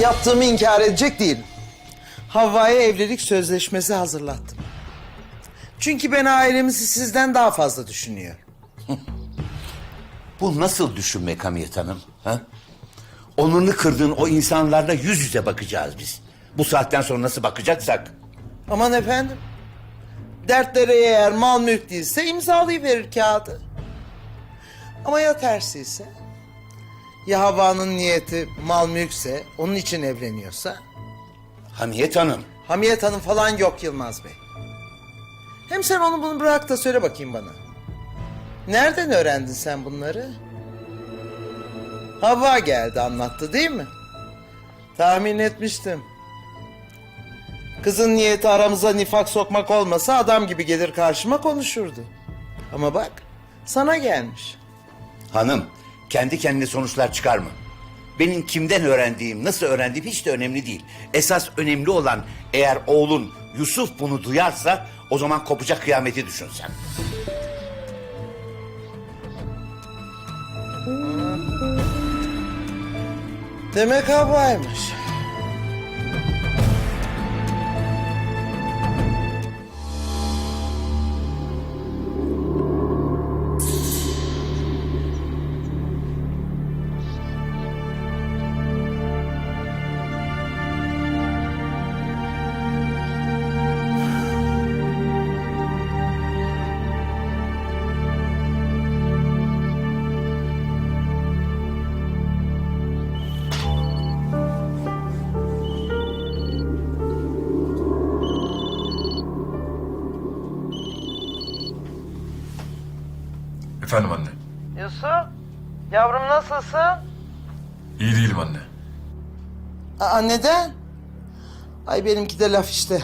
Yaptığımı inkar edecek değilim. Havva'ya evlilik sözleşmesi hazırlattım. Çünkü ben ailemizi sizden daha fazla düşünüyorum. Bu nasıl düşünmek Hamiyet Hanım? Ha? Onurunu kırdığın o insanlarla yüz yüze bakacağız biz. Bu saatten sonra nasıl bakacaksak? Aman efendim. Dertleri eğer mal mülk değilse imzalayıverir kağıdı. Ama ya tersiyse? Ya Havva'nın niyeti mal mülkse, onun için evleniyorsa? Hamiyet Hanım, Hamiyet Hanım falan yok Yılmaz Bey. Hem sen onu bunu bırak da söyle bakayım bana. Nereden öğrendin sen bunları? Havva geldi anlattı değil mi? Tahmin etmiştim. Kızın niyeti aramıza nifak sokmak olmasa adam gibi gelir karşıma konuşurdu. Ama bak sana gelmiş. hanım kendi kendine sonuçlar çıkarma. Benim kimden öğrendiğim, nasıl öğrendiğim hiç de önemli değil. Esas önemli olan eğer oğlun Yusuf bunu duyarsa o zaman kopacak kıyameti düşün sen. Demek Havva'ymış. Efendim anne. Yusuf, yavrum nasılsın? İyi değilim anne. Aa, neden? Ay benimki de laf işte.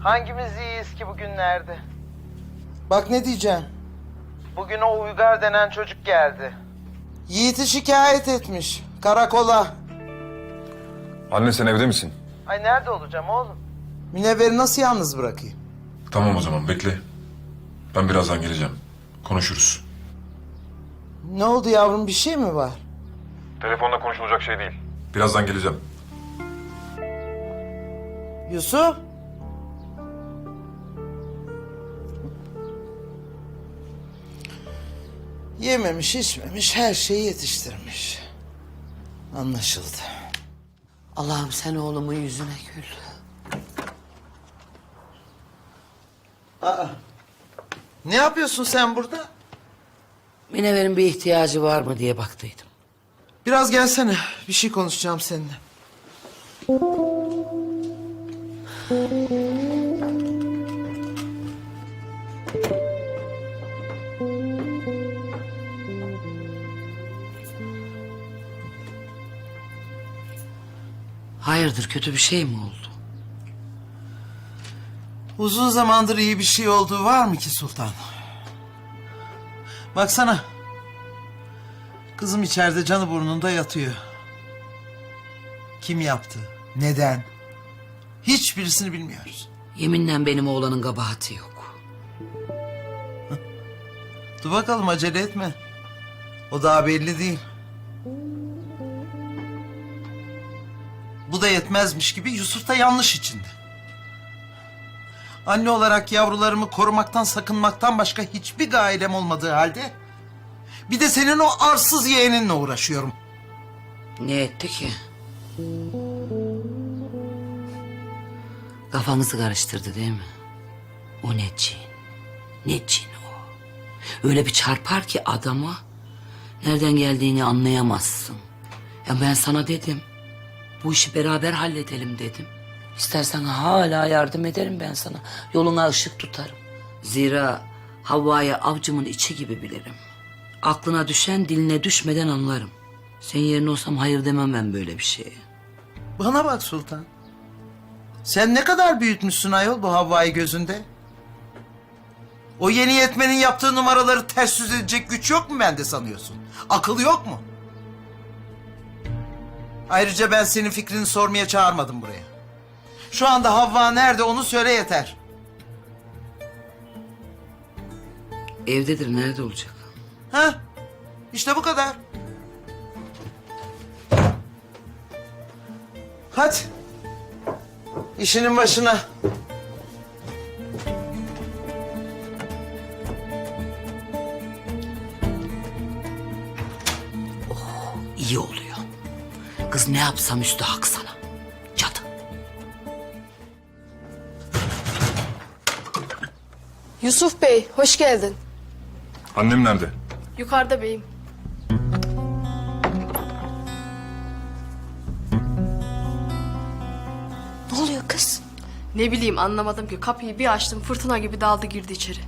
Hangimiz iyiyiz ki bugünlerde? Bak ne diyeceğim. Bugün o Uygar denen çocuk geldi. Yiğit'i şikayet etmiş. Karakola. Anne sen evde misin? Ay nerede olacağım oğlum? Münevver'i nasıl yalnız bırakayım? Tamam o zaman bekle. Ben birazdan geleceğim. Konuşuruz. Ne oldu yavrum bir şey mi var? Telefonla konuşulacak şey değil. Birazdan geleceğim. Yusuf? Yememiş içmemiş her şeyi yetiştirmiş. Anlaşıldı. Allah'ım sen oğlumun yüzüne gül. Ne yapıyorsun sen burada? Minever'in bir ihtiyacı var mı diye baktıydım. Biraz gelsene. Bir şey konuşacağım seninle. Hayırdır kötü bir şey mi oldu? Uzun zamandır iyi bir şey olduğu var mı ki Sultan? Baksana. Kızım içeride canı burnunda yatıyor. Kim yaptı? Neden? Hiçbirisini bilmiyoruz. Yeminle benim oğlanın kabahati yok. Dur bakalım acele etme. O daha belli değil. Bu da yetmezmiş gibi Yusuf da yanlış içinde. Anne olarak yavrularımı korumaktan sakınmaktan başka hiçbir gailem olmadığı halde... ...bir de senin o arsız yeğeninle uğraşıyorum. Ne etti ki? Kafanızı karıştırdı değil mi? O ne cin? Ne cin o? Öyle bir çarpar ki adama... ...nereden geldiğini anlayamazsın. Ya ben sana dedim. Bu işi beraber halledelim dedim. İstersen hala yardım ederim ben sana. Yoluna ışık tutarım. Zira Havva'yı avcımın içi gibi bilirim. Aklına düşen diline düşmeden anlarım. Senin yerine olsam hayır demem ben böyle bir şeye. Bana bak Sultan. Sen ne kadar büyütmüşsün ayol bu Havva'yı gözünde? O yeni yetmenin yaptığı numaraları ters yüz edecek güç yok mu bende sanıyorsun? Akıl yok mu? Ayrıca ben senin fikrini sormaya çağırmadım buraya. Şu anda Havva nerede onu söyle yeter. Evdedir nerede olacak? Ha? İşte bu kadar. Hadi. İşinin başına. İyi oluyor. Kız ne yapsam üstü hak sana. Yusuf Bey, hoş geldin. Annem nerede? Yukarıda beyim. Ne oluyor kız? Ne bileyim anlamadım ki kapıyı bir açtım fırtına gibi daldı girdi içeri.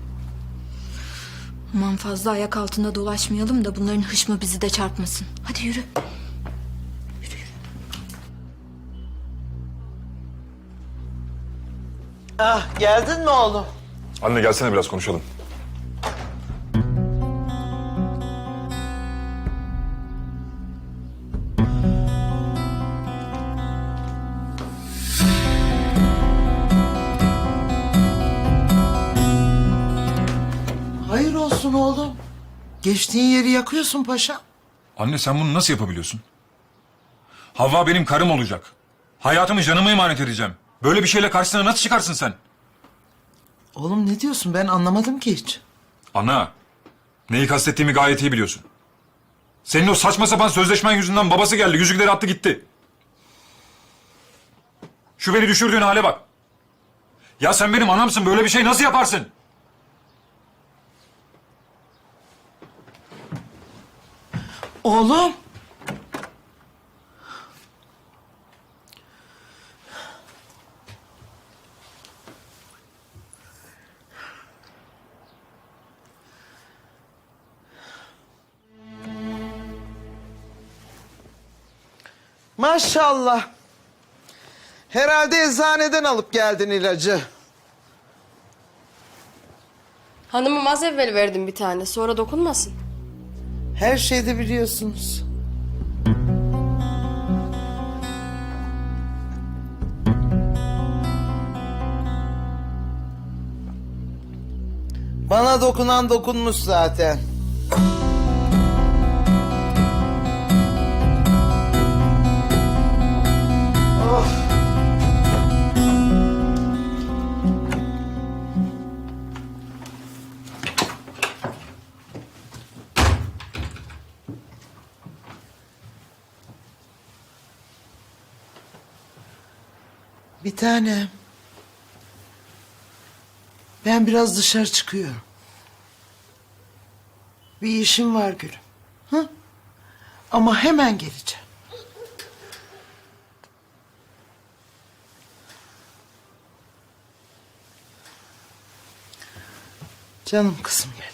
Aman fazla ayak altında dolaşmayalım da bunların hışmı bizi de çarpmasın. Hadi yürü. Ah geldin mi oğlum? Anne gelsene biraz konuşalım. Hayır olsun oğlum. Geçtiğin yeri yakıyorsun paşa. Anne sen bunu nasıl yapabiliyorsun? Havva benim karım olacak. Hayatımı canımı emanet edeceğim. Böyle bir şeyle karşısına nasıl çıkarsın sen? Oğlum ne diyorsun ben anlamadım ki hiç. Ana, neyi kastettiğimi gayet iyi biliyorsun. Senin o saçma sapan sözleşmen yüzünden babası geldi, yüzükleri attı gitti. Şu beni düşürdüğün hale bak. Ya sen benim anamsın, böyle bir şey nasıl yaparsın? Oğlum. Maşallah. Herhalde eczaneden alıp geldin ilacı. Hanımım az evvel verdim bir tane sonra dokunmasın. Her şeyde biliyorsunuz. Bana dokunan dokunmuş zaten. Bir tane. Ben biraz dışarı çıkıyorum. Bir işim var gülüm. Hı? Ama hemen geleceğim. Canım kızım benim.